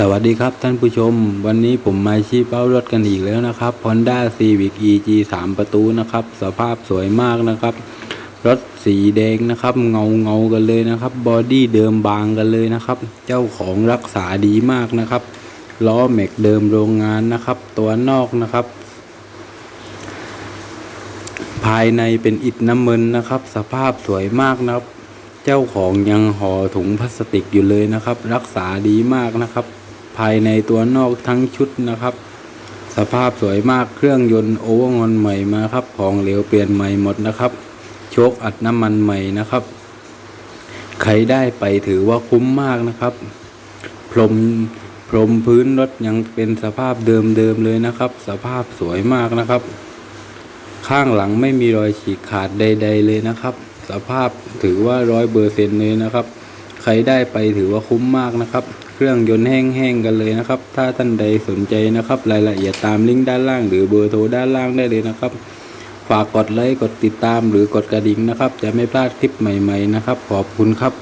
สวัสดีครับท่านผู้ชม วันนี้ผมมาชี้เป้ารถกันอีกแล้วนะครับ Honda Civic EG 3 ประตูนะครับ สภาพสวยมากนะครับ รถสีแดงนะครับ เงาเงากันเลยนะครับ บอดี้เดิมบางกันเลยนะครับ เจ้าของรักษาดีมากนะครับ ล้อแม็กเดิมโรงงานนะครับ ตัวนอกนะครับ ภายในเป็นอิฐน้ำมันนะครับ สภาพสวยมากนะครับ เจ้าของยังห่อถุงพลาสติกอยู่เลยนะครับ รักษาดีมากนะครับ ภายในตัวนอกทั้งชุดนะครับ สภาพสวยมากเครื่องยนต์โอเวอร์งอนใหม่มาครับของเหลวเปลี่ยนใหม่หมดนะครับ โชคอัดน้ำมันใหม่นะครับ ใครได้ไปถือว่าคุ้มมากนะครับ พรมพรมพื้นรถยังเป็นสภาพเดิมๆเลยนะครับ สภาพสวยมากนะครับ ข้างหลังไม่มีรอยฉีกขาดใด ๆ เลยนะครับ สภาพถือว่าร้อยเบอร์เซ็นต์เลยนะครับ ใครได้ไปถือว่าคุ้มมากนะครับ เครื่องยนต์แห้งๆกันเลยนะครับ ถ้าท่านใดสนใจนะครับ รายละเอียดตามลิงก์ด้านล่าง หรือเบอร์โทรด้านล่างได้เลยนะครับ ฝากกดไลค์กดติดตามหรือกดกระดิ่งนะครับ จะไม่พลาดคลิปใหม่ ๆนะครับ ขอบคุณครับ